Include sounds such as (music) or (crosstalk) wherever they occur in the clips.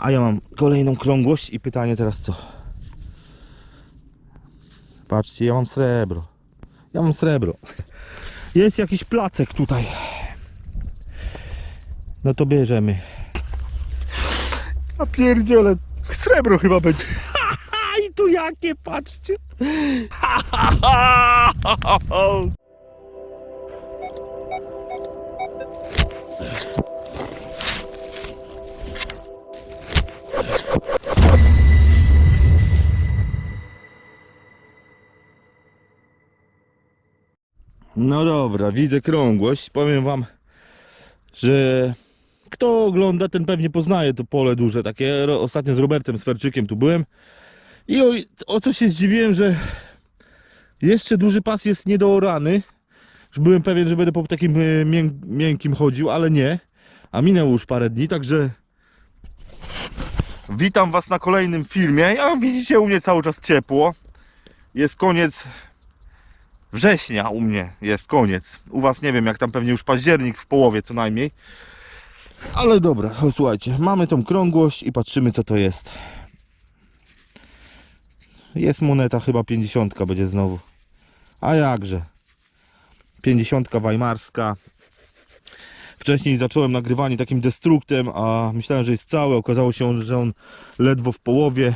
A ja mam kolejną krągłość i pytanie teraz co? Patrzcie, ja mam srebro. Ja mam srebro. Jest jakiś placek tutaj. No to bierzemy. A pierdziele, srebro chyba będzie. (laughs) I tu jakie, patrzcie. (laughs) No dobra, widzę krągłość. Powiem wam, że kto ogląda, ten pewnie poznaje to pole duże. Takie ostatnio z Robertem Swerczykiem tu byłem. I o, o co się zdziwiłem, że jeszcze duży pas jest niedoorany. Byłem pewien, że będę po takim e, mię, miękkim chodził, ale nie. A minęło już parę dni, także witam was na kolejnym filmie. Jak widzicie, u mnie cały czas ciepło. Jest koniec września u mnie jest koniec. U was nie wiem, jak tam pewnie już październik w połowie co najmniej. Ale dobra, o, słuchajcie, mamy tą krągłość i patrzymy co to jest. Jest moneta chyba 50 będzie znowu. A jakże. 50 weimarska. Wcześniej zacząłem nagrywanie takim destruktem, a myślałem, że jest cały. Okazało się, że on ledwo w połowie.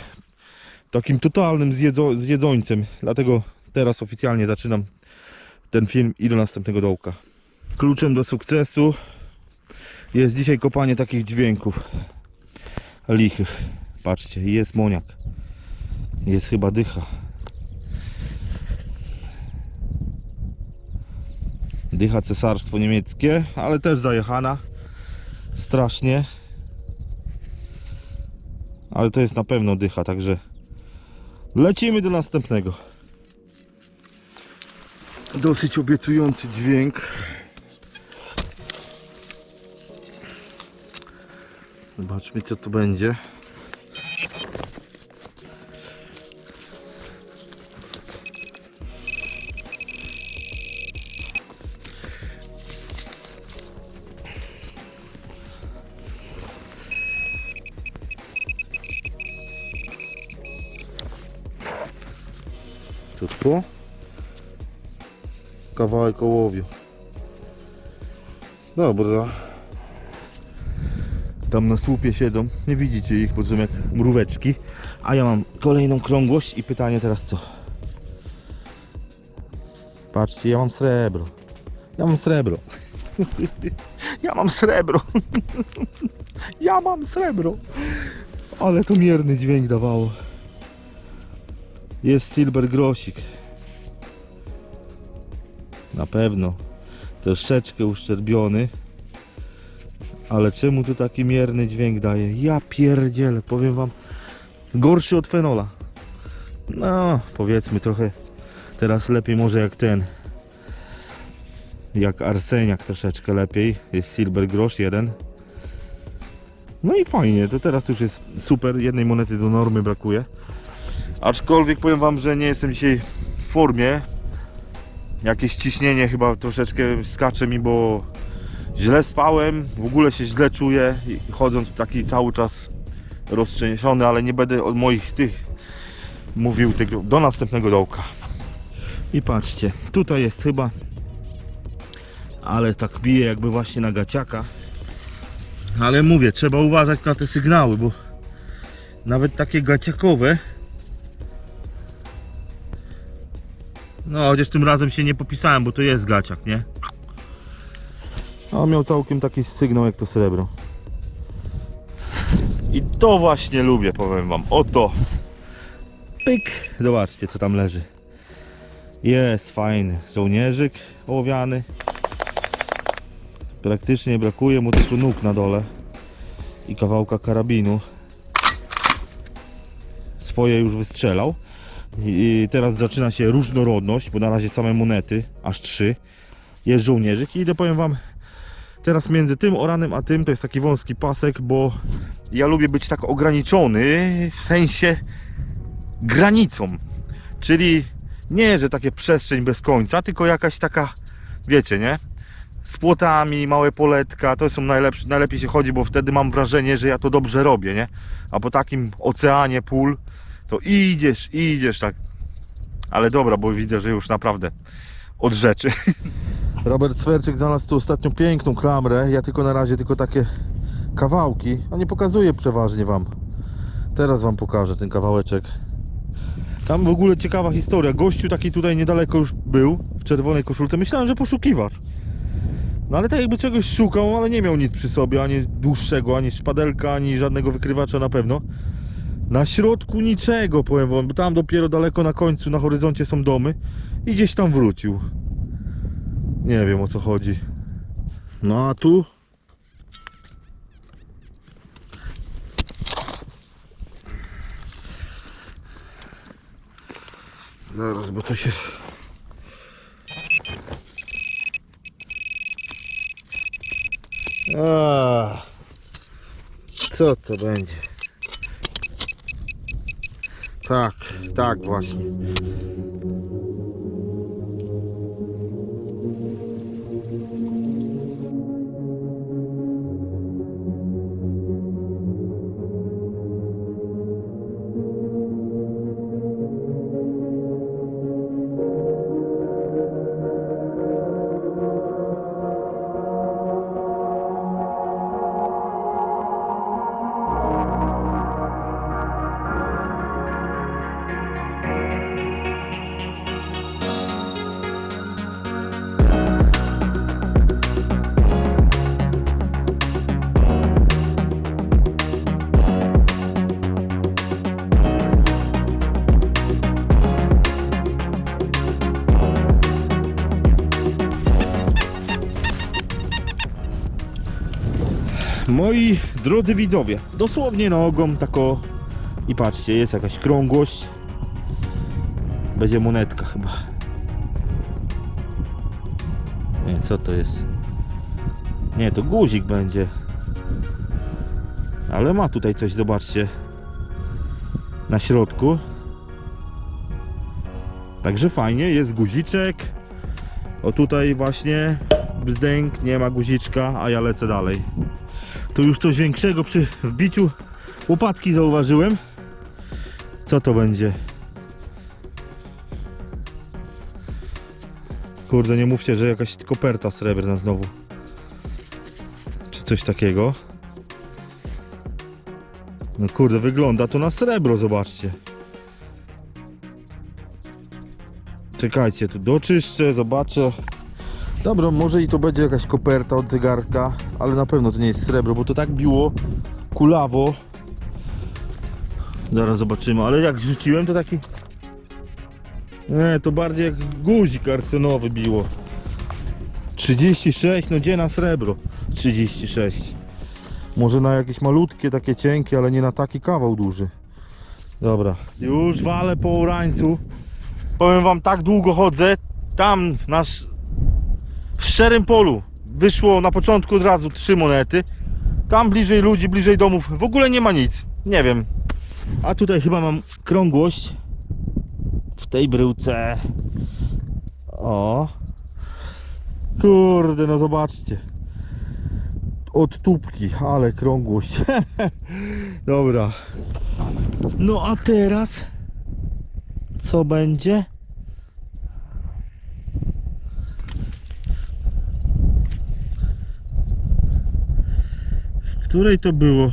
Takim totalnym zjedzo zjedzońcem. Dlatego teraz oficjalnie zaczynam ten film i do następnego dołka. Kluczem do sukcesu jest dzisiaj kopanie takich dźwięków lichych. Patrzcie, jest moniak. Jest chyba dycha. Dycha cesarstwo niemieckie, ale też zajechana. Strasznie. Ale to jest na pewno dycha, także lecimy do następnego. Dosyć obiecujący dźwięk. Zobaczmy co tu będzie. Tu? Kawałek ołowiu. Dobra. Tam na słupie siedzą. Nie widzicie ich, bo są jak mróweczki. A ja mam kolejną krągłość i pytanie teraz co? Patrzcie, ja mam srebro. Ja mam srebro. (laughs) ja mam srebro. (laughs) ja mam srebro. Ale to mierny dźwięk dawało. Jest silver grosik. Na pewno. Troszeczkę uszczerbiony. Ale czemu tu taki mierny dźwięk daje? Ja pierdzielę, powiem wam. Gorszy od fenola. No, powiedzmy trochę teraz lepiej może jak ten. Jak arseniak troszeczkę lepiej. Jest silver grosz jeden. No i fajnie, to teraz już jest super. Jednej monety do normy brakuje. Aczkolwiek powiem wam, że nie jestem dzisiaj w formie. Jakieś ciśnienie chyba troszeczkę skacze mi, bo źle spałem, w ogóle się źle czuję chodząc taki cały czas roztrzęsiony, ale nie będę od moich tych mówił tego do następnego dołka. I patrzcie, tutaj jest chyba, ale tak bije jakby właśnie na gaciaka. Ale mówię, trzeba uważać na te sygnały, bo nawet takie gaciakowe No, chociaż tym razem się nie popisałem, bo to jest gaciak, nie? A on miał całkiem taki sygnał jak to srebro. I to właśnie lubię, powiem wam. Oto. Pyk. Zobaczcie, co tam leży. Jest fajny żołnierzyk ołowiany. Praktycznie brakuje mu tylko nóg na dole i kawałka karabinu. Swoje już wystrzelał. I teraz zaczyna się różnorodność, bo na razie same monety, aż trzy. Jest żołnierzyk i idę powiem wam teraz między tym oranem a tym to jest taki wąski pasek, bo ja lubię być tak ograniczony w sensie granicą. Czyli nie, że takie przestrzeń bez końca, tylko jakaś taka, wiecie, nie? z płotami, małe poletka, to są najlepsze, najlepiej się chodzi, bo wtedy mam wrażenie, że ja to dobrze robię, nie? A po takim oceanie pól, to idziesz, idziesz tak. Ale dobra, bo widzę, że już naprawdę od rzeczy. (laughs) Robert Cwerczyk znalazł tu ostatnio piękną klamrę, ja tylko na razie tylko takie kawałki, a nie pokazuję przeważnie wam. Teraz wam pokażę ten kawałeczek. Tam w ogóle ciekawa historia. Gościu taki tutaj niedaleko już był, w czerwonej koszulce. Myślałem, że poszukiwacz. No ale tak jakby czegoś szukał, ale nie miał nic przy sobie, ani dłuższego, ani szpadelka, ani żadnego wykrywacza na pewno. Na środku niczego, powiem wam, bo tam dopiero daleko na końcu, na horyzoncie są domy i gdzieś tam wrócił. Nie wiem o co chodzi. No a tu Zaraz, bo to się... A, co to będzie? Tak, tak właśnie. Moi drodzy widzowie, dosłownie nogą tako i patrzcie, jest jakaś krągłość. Będzie monetka chyba. Nie, co to jest? Nie, to guzik będzie. Ale ma tutaj coś, zobaczcie. Na środku. Także fajnie, jest guziczek. O tutaj właśnie bzdęk, nie ma guziczka, a ja lecę dalej. Tu już coś większego przy wbiciu łopatki zauważyłem. Co to będzie? Kurde, nie mówcie, że jakaś koperta srebrna znowu. Czy coś takiego. No kurde, wygląda to na srebro, zobaczcie. Czekajcie, tu doczyszczę, zobaczę. Dobra, może i to będzie jakaś koperta od zegarka, ale na pewno to nie jest srebro, bo to tak biło kulawo. Zaraz zobaczymy, ale jak rzuciłem to taki... Nie, to bardziej jak guzik arsenowy biło. 36, no gdzie na srebro? 36. Może na jakieś malutkie, takie cienkie, ale nie na taki kawał duży. Dobra, już walę po urańcu. Powiem wam, tak długo chodzę. Tam nasz w szczerym polu wyszło na początku od razu trzy monety. Tam bliżej ludzi, bliżej domów w ogóle nie ma nic. Nie wiem. A tutaj chyba mam krągłość w tej bryłce. O. Kurde, no zobaczcie. Od tubki, ale krągłość. (laughs) Dobra. No a teraz co będzie? Której to było?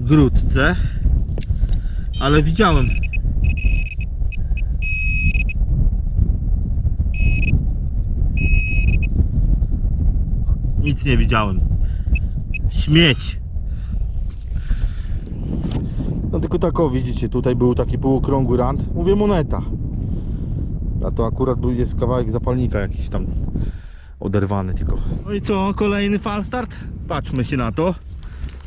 Grudce. Ale widziałem. Nic nie widziałem. Śmieć. No tylko tak o, widzicie, tutaj był taki półokrągły rand. Mówię moneta. A to akurat był, jest kawałek zapalnika jakiś tam oderwany tylko. No i co, kolejny falstart? Patrzmy się na to.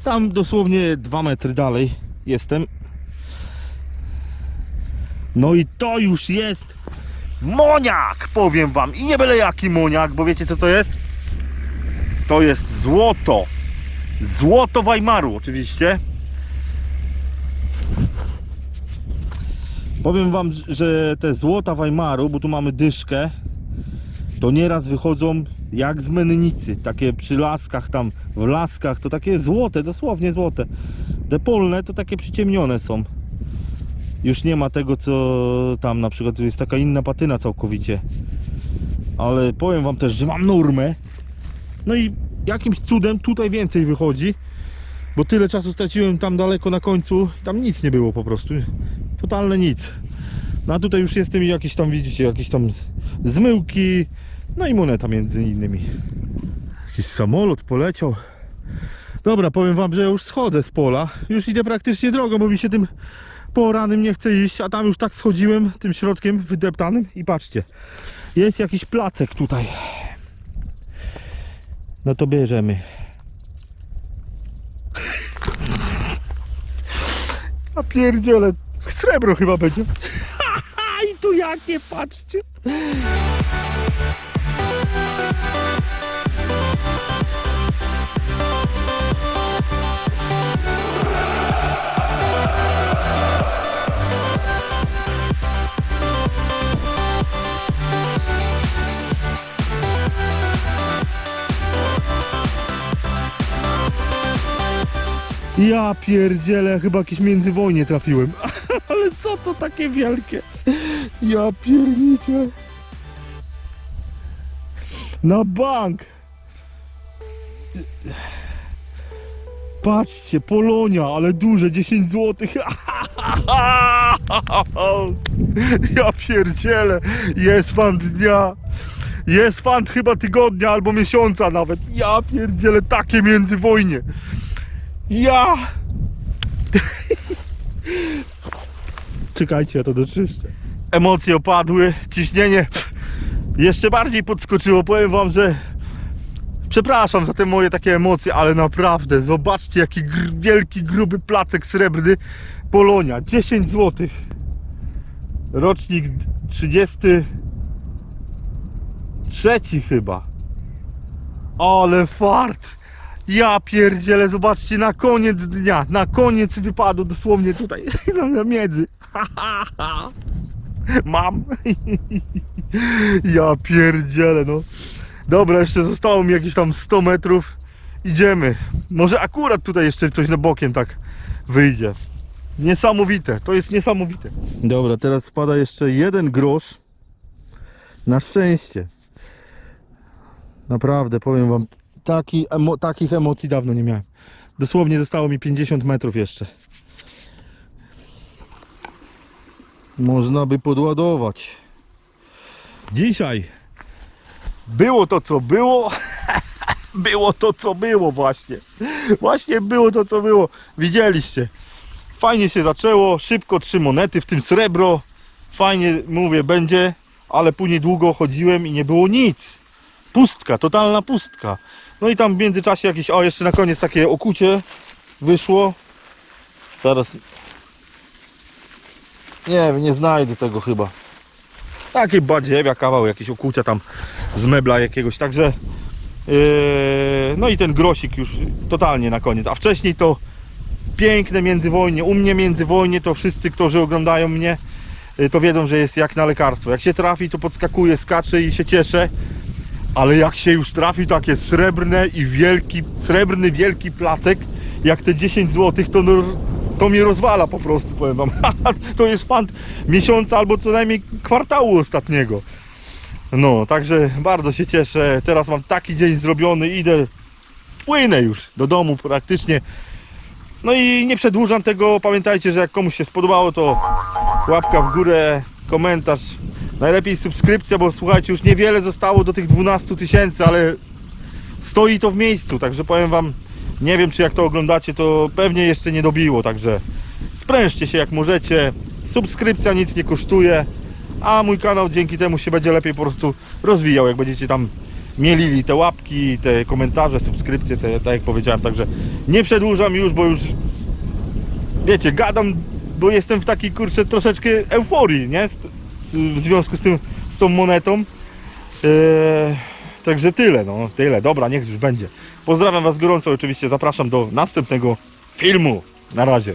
Tam dosłownie 2 metry dalej jestem. No i to już jest moniak, powiem wam. I nie byle jaki moniak, bo wiecie co to jest? To jest złoto. Złoto Weimaru oczywiście. Powiem wam, że te złota Weimaru, bo tu mamy dyszkę, to nieraz wychodzą jak z mennicy, takie przy laskach tam, w laskach, to takie złote, dosłownie złote. Te polne to takie przyciemnione są. Już nie ma tego co tam na przykład, jest taka inna patyna całkowicie. Ale powiem wam też, że mam normę. No i jakimś cudem tutaj więcej wychodzi. Bo tyle czasu straciłem tam daleko na końcu, tam nic nie było po prostu. Totalne nic. No a tutaj już jestem i jakieś tam widzicie, jakieś tam zmyłki, no i moneta między innymi. Jakiś samolot poleciał. Dobra, powiem wam, że ja już schodzę z pola. Już idę praktycznie drogą, bo mi się tym poranym nie chce iść, a tam już tak schodziłem tym środkiem wydeptanym i patrzcie. Jest jakiś placek tutaj. No to bierzemy. A pierdziele, srebro chyba będzie. Tu jakie, patrzcie. Ja pierdzielę, chyba jakieś międzywojnie trafiłem. (laughs) Ale co to takie wielkie? Ja pierniczę. Na bank. Patrzcie, Polonia, ale duże, 10 zł. (laughs) Ja pierdzielę. Jest fan dnia. Jest fan chyba tygodnia albo miesiąca nawet. Ja pierdzielę, takie międzywojnie. Ja! (laughs) Czekajcie, ja to doczyszczę. Emocje opadły, ciśnienie jeszcze bardziej podskoczyło. Powiem wam, że przepraszam za te moje takie emocje, ale naprawdę, zobaczcie jaki gr wielki, gruby placek srebrny Polonia. 10 zł. Rocznik 33 chyba. Ale fart! Ja pierdzielę, zobaczcie, na koniec dnia, na koniec wypadu, dosłownie tutaj, (laughs) na miedzy. Mam. Ja pierdzielę, no. Dobra, jeszcze zostało mi jakieś tam 100 metrów. Idziemy. Może akurat tutaj jeszcze coś na bokiem tak wyjdzie. Niesamowite, to jest niesamowite. Dobra, teraz spada jeszcze jeden grosz. Na szczęście. Naprawdę, powiem wam, taki emo, takich emocji dawno nie miałem. Dosłownie zostało mi 50 metrów jeszcze. Można by podładować. Dzisiaj było to co było. (laughs) było to co było właśnie. Właśnie było to co było. Widzieliście. Fajnie się zaczęło, szybko trzy monety, w tym srebro. Fajnie mówię będzie, ale później długo chodziłem i nie było nic. Pustka, totalna pustka. No i tam w międzyczasie jakieś, o jeszcze na koniec takie okucie wyszło. Teraz nie wiem, nie znajdę tego chyba. Takie badziewia, kawał jakieś okucia tam z mebla jakiegoś, także yy, no i ten grosik już totalnie na koniec, a wcześniej to piękne międzywojnie, u mnie międzywojnie to wszyscy, którzy oglądają mnie yy, to wiedzą, że jest jak na lekarstwo, jak się trafi to podskakuje, skacze i się cieszę ale jak się już trafi takie srebrne i wielki, srebrny wielki placek, jak te 10 zł, to, no, to mnie rozwala po prostu, powiem wam. (laughs) to jest fant miesiąca albo co najmniej kwartału ostatniego. No, także bardzo się cieszę. Teraz mam taki dzień zrobiony, idę, płynę już do domu praktycznie. No i nie przedłużam tego. Pamiętajcie, że jak komuś się spodobało, to łapka w górę, komentarz, Najlepiej subskrypcja, bo słuchajcie, już niewiele zostało do tych 12 tysięcy, ale stoi to w miejscu, także powiem wam, nie wiem czy jak to oglądacie, to pewnie jeszcze nie dobiło, także sprężcie się jak możecie, subskrypcja nic nie kosztuje, a mój kanał dzięki temu się będzie lepiej po prostu rozwijał, jak będziecie tam mielili te łapki, te komentarze, subskrypcje, te, tak jak powiedziałem, także nie przedłużam już, bo już wiecie, gadam, bo jestem w takiej kurczę troszeczkę euforii, nie? w związku z tym, z tą monetą. Eee, także tyle, no tyle. Dobra, niech już będzie. Pozdrawiam Was gorąco, oczywiście zapraszam do następnego filmu. Na razie.